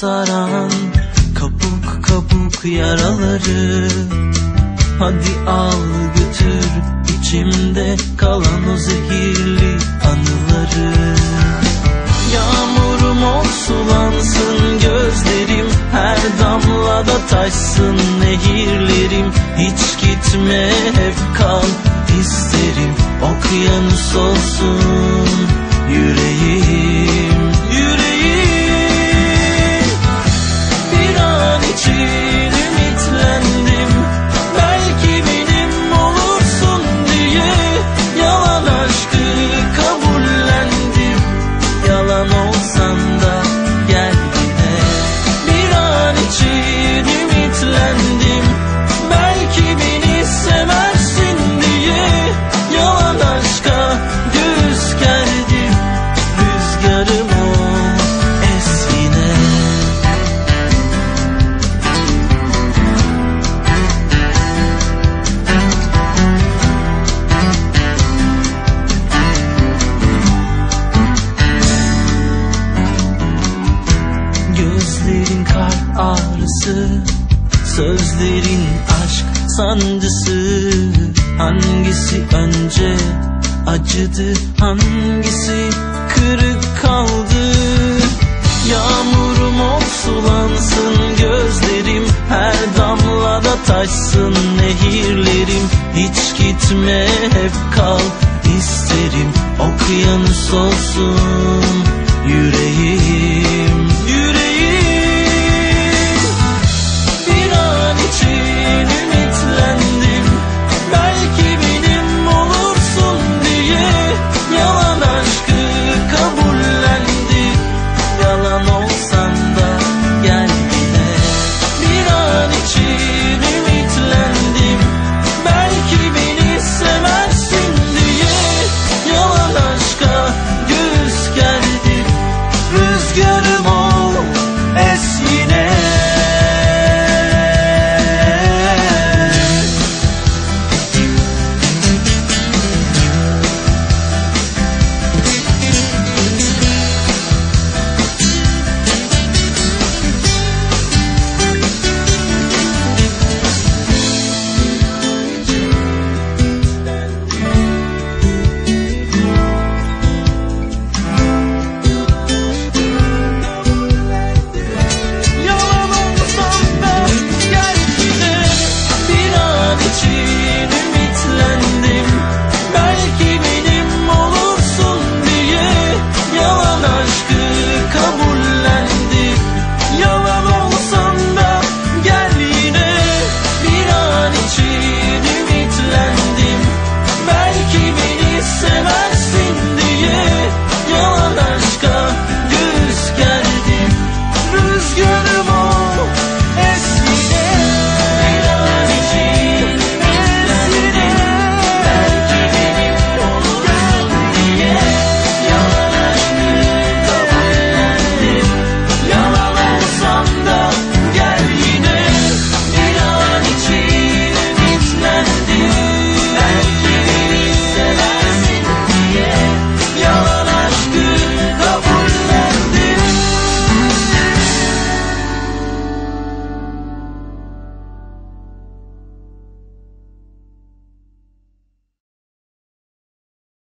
saran Kabuk kabuk yaraları. Hadi al götür içimde kalan o zehirli anıları. Yağmurum sulansın gözlerim. Her damlada taşsın nehirlerim. Hiç gitme hep kal isterim. Okyanus olsun yüreğim Gözlerin kar ağrısı Sözlerin aşk sancısı. Hangisi önce acıdı Hangisi kırık kaldı? Yağmurum ol sulansın gözlerim Her damlada taşsın. Nehirlerim Hiç gitme hep kal isterim. Okyanus olsun yüreğim